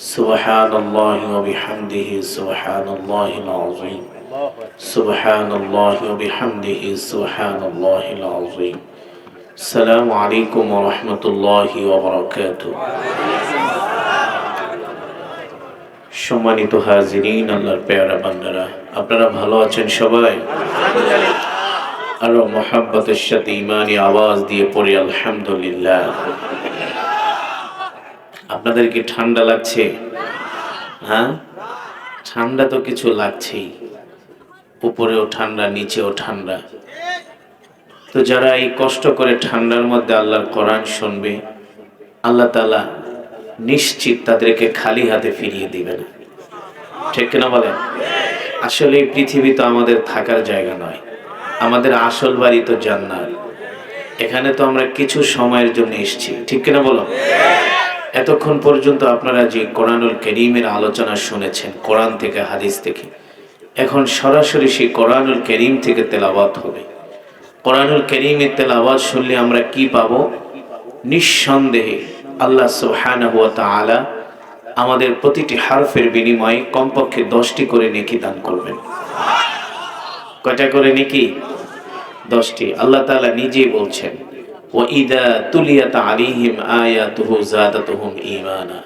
سبحان الله وبحمده سبحان الله العظيم سبحان الله وبحمده سبحان الله العظيم السلام عليكم ورحمة الله وبركاته সম্মানিত হাজিরিন আল্লাহর পেয়ারা বান্দারা আপনারা ভালো আছেন সবাই আরো মোহাব্বতের সাথে ইমানি আওয়াজ দিয়ে পড়ি আলহামদুলিল্লাহ আপনাদের কি ঠান্ডা লাগছে? হ্যাঁ? ঠান্ডা তো কিছু লাগছেই। উপরেও ঠান্ডা, নিচেও ঠান্ডা। তো যারা এই কষ্ট করে ঠান্ডার মধ্যে আল্লাহর কোরআন শুনবে, আল্লাহ তালা নিশ্চিত তাদেরকে খালি হাতে ফিরিয়ে দিবে না। ঠিক কিনা বলেন? আসলে এই পৃথিবী তো আমাদের থাকার জায়গা নয়। আমাদের আসল বাড়ি তো জান্নাত। এখানে তো আমরা কিছু সময়ের জন্য এসেছি। ঠিক কিনা বলো? এতক্ষণ পর্যন্ত আপনারা যে কোরআনুল করিমের আলোচনা শুনেছেন, কোরআন থেকে হাদিস থেকে, এখন সরাসরি সেই কোরআনুল করিম থেকে তেলাওয়াত হবে। কোরআনুল করিমের তেলাওয়াত শুনলে আমরা কি পাবো? নিঃসন্দেহে আল্লাহ সুবহানাহু ওয়া তাআলা আমাদের প্রতিটি হারফের বিনিময়ে কমপক্ষে দশটি করে নেকি দান করবেন। কয়টা করে নেকি? দশটি। আল্লাহ তাআলা নিজেই বলছেন ওয়াইদা তুলিয়াত আলাইহিম আয়াতুহু যাদাতুহুম ঈমানা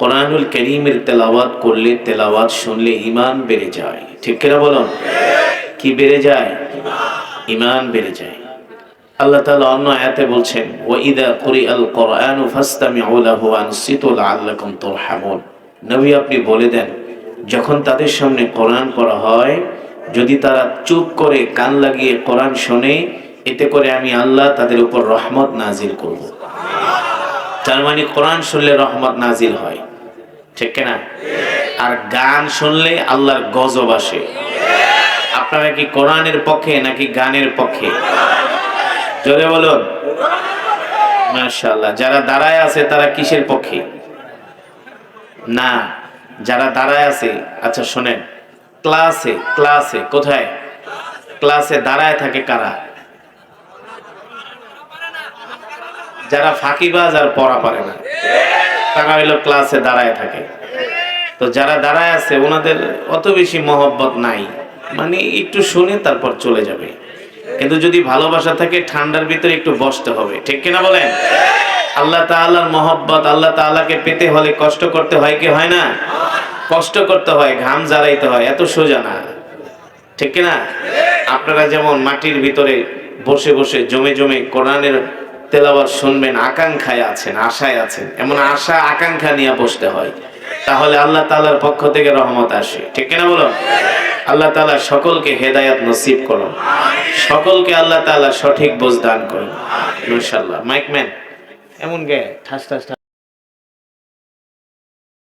কোরআনুল করিমের তেলাওয়াত করলে তেলাওয়াত শুনলে ঈমান বেড়ে যায়। ঠিক কিনা বলুন? কি বেড়ে যায়? ঈমান বেড়ে যায়। আল্লাহ তাআলা অন্য আয়াতে বলছেন, ওয়াইদা কুরিআল কোরআনু ফাসতামিউ লাহু আনসিতু লাআল্লাকুম তুরহামুন। নবী আপনি বলে দেন, যখন তাদের সামনে কোরআন পড়া হয়, যদি তারা চুপ করে কান লাগিয়ে কোরআন শোনে এতে করে আমি আল্লাহ তাদের উপর রহমত নাজিল করব। তার মানে কোরআন শুনলে রহমত নাজিল হয়। ঠিক না আর গান শুনলে আল্লাহর গজব আসে। আপনারা কি কোরআনের পক্ষে নাকি গানের পক্ষে? জোরে বলুন। মাশাআল্লাহ, যারা দাঁড়ায় আছে তারা কিসের পক্ষে? না, যারা দাঁড়ায় আছে আচ্ছা শোনেন। ক্লাসে ক্লাসে, কোথায়? ক্লাসে দাঁড়ায় থাকে কারা? যারা ফাঁকিবাজ আর পড়া পারে না। তারা হইল ক্লাসে দাঁড়ায় থাকে। তো যারা দাঁড়ায় আছে, ওনাদের অত বেশি মহব্বত নাই। মানে একটু শুনে তারপর চলে যাবে। কিন্তু যদি ভালোবাসা থাকে, ঠান্ডার ভিতরে একটু বসতে হবে। ঠিক কিনা বলেন? আল্লাহ তাআলার মহব্বত, আল্লাহ তাআলাকে পেতে হলে কষ্ট করতে হয় কি হয় না? কষ্ট করতে হয়, ঘাম জ্বালাইতে হয়, এত সোজা না। ঠিক কিনা? আপনারা যেমন মাটির ভিতরে বসে বসে জমে জমে কোরআনের তেলাওয়াত শুনবেন, আকাঙ্ক্ষায় আছেন, আশায় আছেন। এমন আশা, আকাঙ্ক্ষা নিয়ে বসতে হয়। তাহলে আল্লাহ তালার পক্ষ থেকে রহমত আসে। ঠিক কিনা বলো? আল্লাহ তালা সকলকে হেদায়াত নসিব করুন। সকলকে আল্লাহ তালা সঠিক বোঝ দান করুন। ইনশাআল্লাহ মাইক ম্যান, এমন গে ঠাস ঠাস।